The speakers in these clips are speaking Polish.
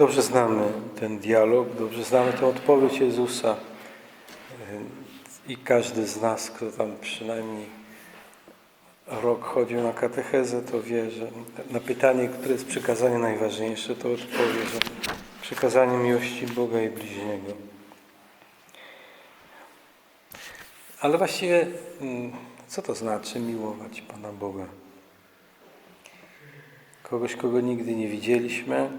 Dobrze znamy ten dialog, dobrze znamy tę odpowiedź Jezusa. I każdy z nas, kto tam przynajmniej rok chodził na katechezę, to wie, że na pytanie, które jest przykazanie najważniejsze, to odpowie, że przykazanie miłości Boga i bliźniego. Ale właściwie, mm, co to znaczy miłować Pana Boga? Kogoś, kogo nigdy nie widzieliśmy,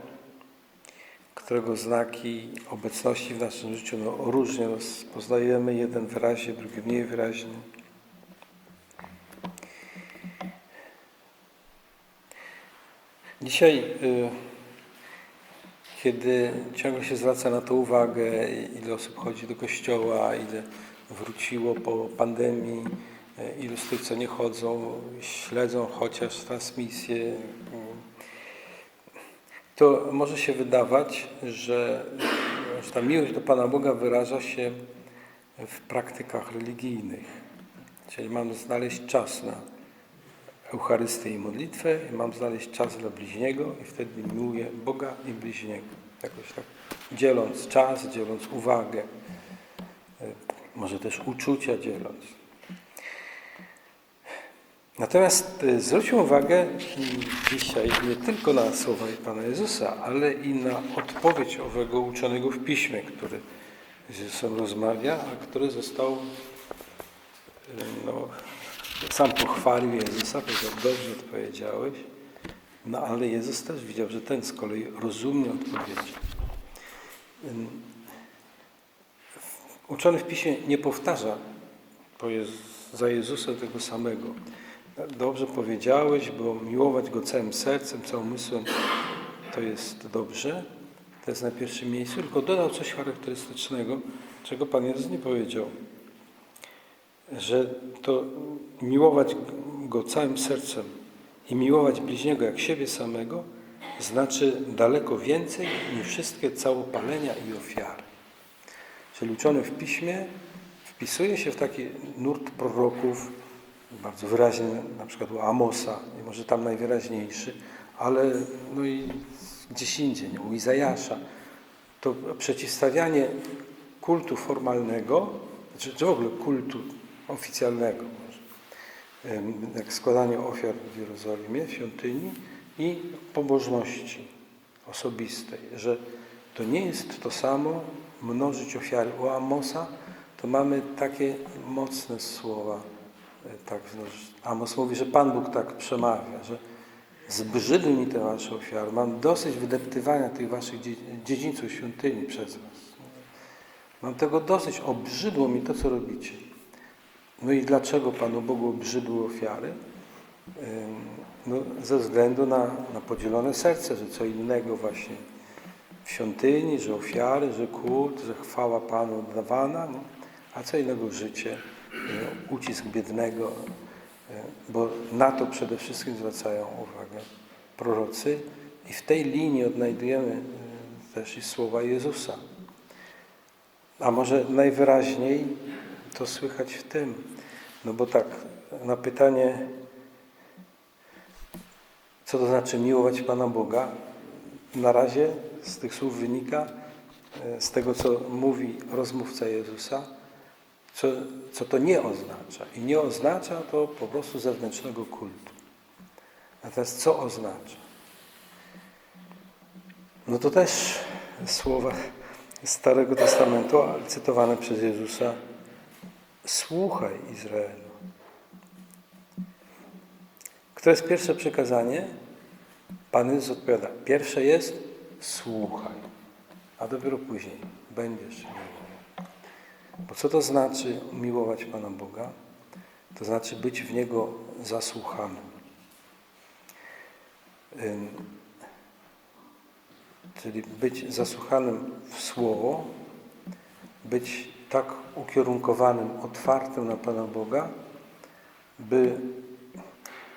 którego znaki obecności w naszym życiu no, różnie rozpoznajemy, jeden wyraźnie, drugi mniej wyraźnie. Dzisiaj, y, kiedy ciągle się zwraca na to uwagę, ile osób chodzi do kościoła, ile wróciło po pandemii, y, ilu z tych, co nie chodzą, śledzą chociaż transmisję, to może się wydawać, że, że ta miłość do Pana Boga wyraża się w praktykach religijnych. Czyli mam znaleźć czas na Eucharystię i modlitwę, i mam znaleźć czas dla bliźniego i wtedy miłuję Boga i bliźniego. Jakoś tak dzieląc czas, dzieląc uwagę, może też uczucia dzieląc. Natomiast y, zwróćmy uwagę dzisiaj nie tylko na słowa Pana Jezusa, ale i na odpowiedź owego uczonego w Piśmie, który z Jezusem rozmawia, a który został, y, no, sam pochwalił Jezusa, powiedział, dobrze odpowiedziałeś, no ale Jezus też widział, że ten z kolei rozumnie odpowiedział. Uczony w Piśmie nie powtarza po Jezus- za Jezusem tego samego. Dobrze powiedziałeś, bo miłować Go całym sercem, całym umysłem to jest dobrze. To jest na pierwszym miejscu, tylko dodał coś charakterystycznego, czego Pan Jezus nie powiedział. Że to miłować Go całym sercem i miłować bliźniego jak siebie samego znaczy daleko więcej niż wszystkie całopalenia i ofiary. Czyli uczony w Piśmie wpisuje się w taki nurt proroków, bardzo wyraźnie na przykład u Amosa, i może tam najwyraźniejszy, ale no i gdzieś indziej, u Izajasza. To przeciwstawianie kultu formalnego, czy, czy w ogóle kultu oficjalnego, może, jak składanie ofiar w Jerozolimie, w świątyni i pobożności osobistej, że to nie jest to samo mnożyć ofiary. U Amosa to mamy takie mocne słowa, tak, no, Amos mówi, że Pan Bóg tak przemawia, że zbrzydły mi te wasze ofiary. Mam dosyć wydeptywania tych waszych dzie- dziedzińców świątyni przez was. Mam tego dosyć. Obrzydło mi to, co robicie. No i dlaczego Panu Bogu obrzydły ofiary? No, ze względu na, na podzielone serce, że co innego właśnie w świątyni, że ofiary, że kult, że chwała Panu oddawana, no, a co innego życie, ucisk biednego, e, bo na to przede wszystkim zwracają uwagę prorocy i w tej linii odnajdujemy e, też i słowa Jezusa. A może najwyraźniej to słychać w tym, no bo tak, na pytanie, co to znaczy miłować Pana Boga, na razie z tych słów wynika, e, z tego co mówi rozmówca Jezusa, co, co to nie oznacza. I nie oznacza to po prostu zewnętrznego kultu. Natomiast co oznacza? No to też słowa Starego Testamentu, cytowane przez Jezusa. Słuchaj Izraelu. Które jest pierwsze przekazanie? Pan Jezus odpowiada. Pierwsze jest słuchaj, a dopiero później będziesz. Bo co to znaczy miłować Pana Boga? To znaczy być w Niego zasłuchanym. Ym, Czyli być zasłuchanym w Słowo, być tak ukierunkowanym, otwartym na Pana Boga, by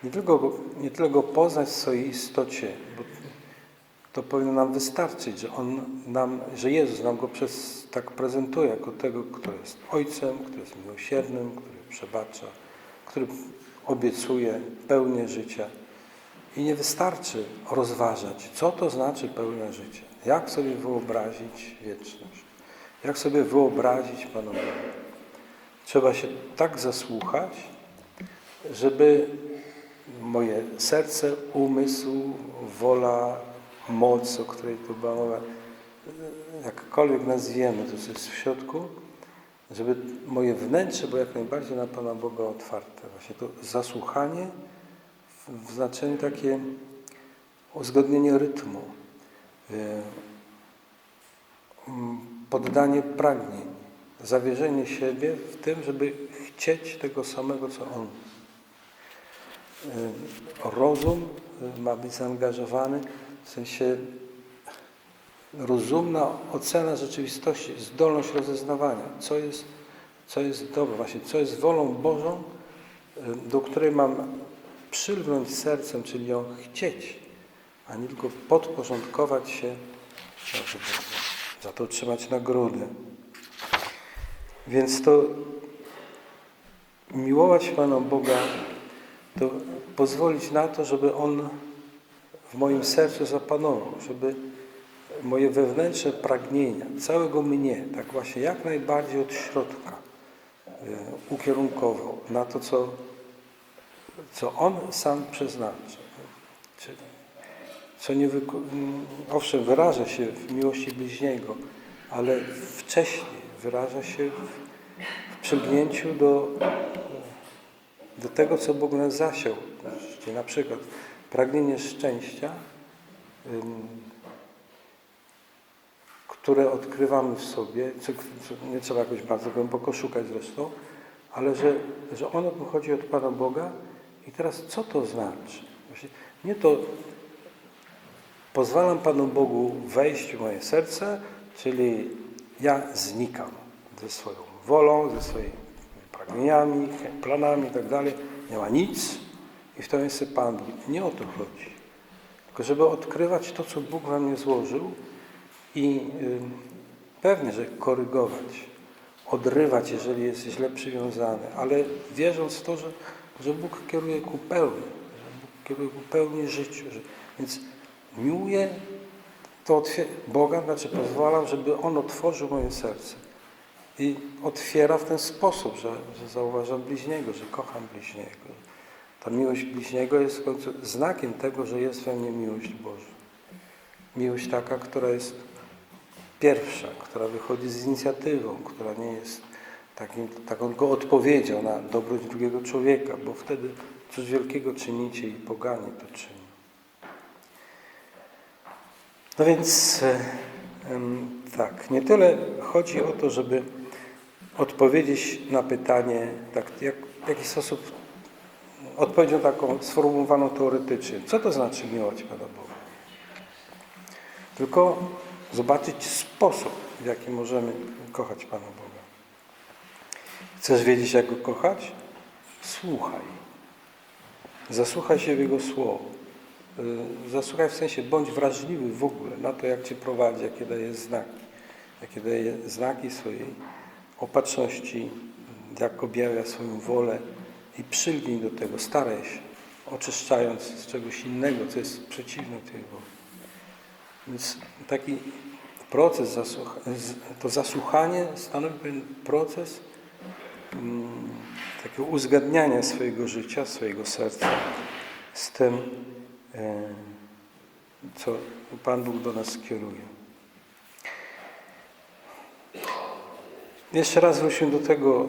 nie tylko, go, nie tylko poznać w swojej istocie, bo to powinno nam wystarczyć, że On nam, że Jezus nam go przez, tak prezentuje jako tego, który jest Ojcem, który jest miłosiernym, który przebacza, który obiecuje pełnię życia I nie wystarczy rozważać, co to znaczy pełne życie. Jak sobie wyobrazić wieczność? Jak sobie wyobrazić Pana Boga? Trzeba się tak zasłuchać, żeby moje serce, umysł, wola, moc, o której tu była mowa, jakkolwiek nazwiemy to, jest w środku, żeby moje wnętrze było jak najbardziej na Pana Boga otwarte. Właśnie to zasłuchanie w, znaczeniu takie uzgodnienie rytmu, mm, poddanie pragnień, zawierzenie siebie w tym, żeby chcieć tego samego, co On. Y, Rozum ma być zaangażowany, w sensie rozumna ocena rzeczywistości, zdolność rozeznawania, co jest, co jest dobre, właśnie co jest wolą Bożą, y, do której mam przylgnąć sercem, czyli ją chcieć, a nie tylko podporządkować się, za to otrzymać nagrodę. Więc to miłować Pana Boga, to pozwolić na to, żeby On w moim sercu zapanował, żeby moje wewnętrzne pragnienia, całego mnie, tak właśnie jak najbardziej od środka y, ukierunkował na to, co, co On sam przeznaczy. Co nie mm, owszem, wyraża się w miłości bliźniego, ale wcześniej wyraża się w, w do, do tego, co Bóg nas zasiał. Czyli na przykład pragnienie szczęścia, które odkrywamy w sobie, nie trzeba jakoś bardzo głęboko szukać zresztą, ale że, że ono pochodzi od Pana Boga i teraz co to znaczy? Właśnie nie to pozwalam Panu Bogu wejść w moje serce, czyli ja znikam ze swoją wolą, ze swoimi pragnieniami, planami i tak. Nie ma nic i w to miejsce Pan Bóg. Nie o to chodzi. Tylko żeby odkrywać to, co Bóg we mnie złożył i y, pewnie, że korygować, odrywać, jeżeli jest źle przywiązany, ale wierząc w to, że, że Bóg kieruje ku pełni, że Bóg kieruje ku pełni życiu. Że, więc miłuję to Boga, znaczy pozwalam, żeby On otworzył moje serce. I otwiera w ten sposób, że, że zauważam bliźniego, że kocham bliźniego. Ta miłość bliźniego jest w końcu znakiem tego, że jest we mnie miłość Boża. Miłość taka, która jest pierwsza, która wychodzi z inicjatywą, która nie jest takim, taką tylko odpowiedzią na dobroć drugiego człowieka, bo wtedy coś wielkiego czynicie i poganie to czyni. No więc e, tak, nie tyle chodzi o to, żeby odpowiedzieć na pytanie, tak, jak, w jaki sposób, odpowiedzią taką sformułowaną teoretycznie, co to znaczy miłować Pana Boga? Tylko zobaczyć sposób, w jaki możemy kochać Pana Boga. Chcesz wiedzieć, jak Go kochać? Słuchaj. Zasłuchaj się w Jego Słowo. Y, Zasłuchaj w sensie, bądź wrażliwy w ogóle na to, jak Cię prowadzi, jakie daje znaki. Jakie daje znaki swojej opatrzności, jak objawia swoją wolę i przylgnij do tego, staraj się, oczyszczając z czegoś innego, co jest przeciwne tej. Więc taki proces, to zasłuchanie stanowi pewien proces mm, takiego uzgadniania swojego życia, swojego serca z tym, e, co Pan Bóg do nas kieruje. Jeszcze raz wrócimy do tego,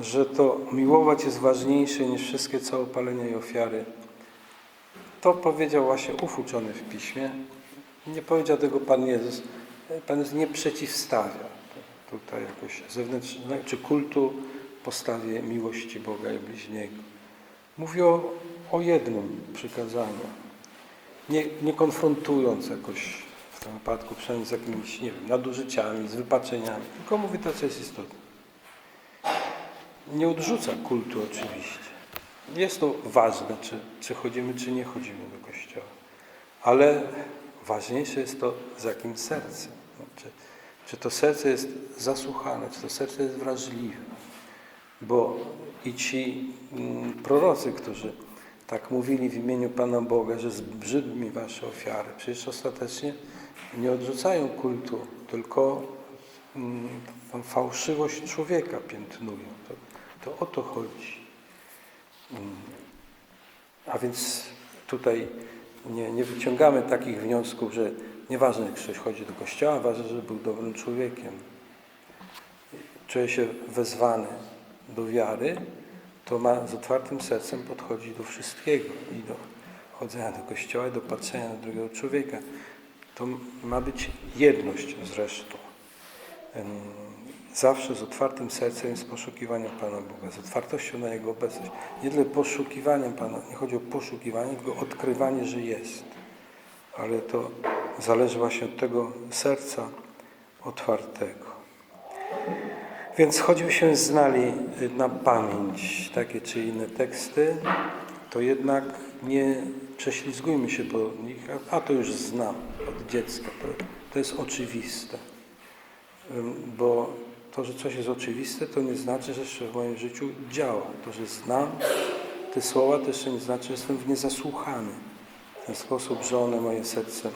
że to miłować jest ważniejsze niż wszystkie całopalenia i ofiary. To powiedział właśnie ów uczony w Piśmie. Nie powiedział tego Pan Jezus. Pan Jezus nie przeciwstawia tutaj jakoś zewnętrznego, czy kultu postawie miłości Boga i bliźniego. Mówi o, o jednym przykazaniu. Nie, nie konfrontując jakoś tym wypadku przynajmniej z jakimiś, nie wiem, nadużyciami, z wypaczeniami, tylko mówi to, co jest istotne. Nie odrzuca kultu oczywiście. Jest to ważne, czy, czy chodzimy, czy nie chodzimy do kościoła. Ale ważniejsze jest to, z jakim sercem. Czy, czy to serce jest zasłuchane, czy to serce jest wrażliwe. Bo i ci mm, prorocy, którzy tak mówili w imieniu Pana Boga, że zbrzydł mi wasze ofiary. Przecież ostatecznie nie odrzucają kultu, tylko mm, tą fałszywość człowieka piętnują. To, to o to chodzi. Mm. A więc tutaj nie, nie wyciągamy takich wniosków, że nieważne, czy ktoś chodzi do kościoła, ważne, żeby był dobrym człowiekiem. Czuje się wezwany do wiary, to ma z otwartym sercem podchodzić do wszystkiego i do chodzenia do kościoła, i do patrzenia na drugiego człowieka. To ma być jedność zresztą. Zawsze z otwartym sercem, z poszukiwaniem Pana Boga, z otwartością na Jego obecność. Nie tyle poszukiwaniem Pana, nie chodzi o poszukiwanie, tylko odkrywanie, że jest. Ale to zależy właśnie od tego serca otwartego. Więc choćbyśmy znali na pamięć takie czy inne teksty, to jednak nie prześlizgujmy się po nich, a to już znam od dziecka, to, to jest oczywiste. Bo to, że coś jest oczywiste, to nie znaczy, że jeszcze w moim życiu działa. To, że znam te słowa, to jeszcze nie znaczy, że jestem w nie zasłuchany. W ten sposób, że one moje serce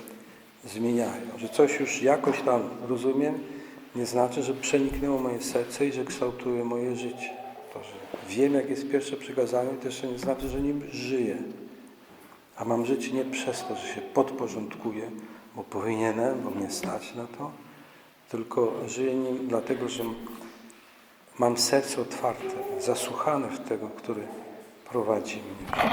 zmieniają. Że coś już jakoś tam rozumiem, nie znaczy, że przeniknęło moje serce i że kształtuje moje życie. To, że wiem, jak jest pierwsze przykazanie, to jeszcze nie znaczy, że nim żyję. A mam żyć nie przez to, że się podporządkuję, bo powinienem, bo mnie stać na to, tylko żyję nim dlatego, że mam serce otwarte, zasłuchane w tego, który prowadzi mnie.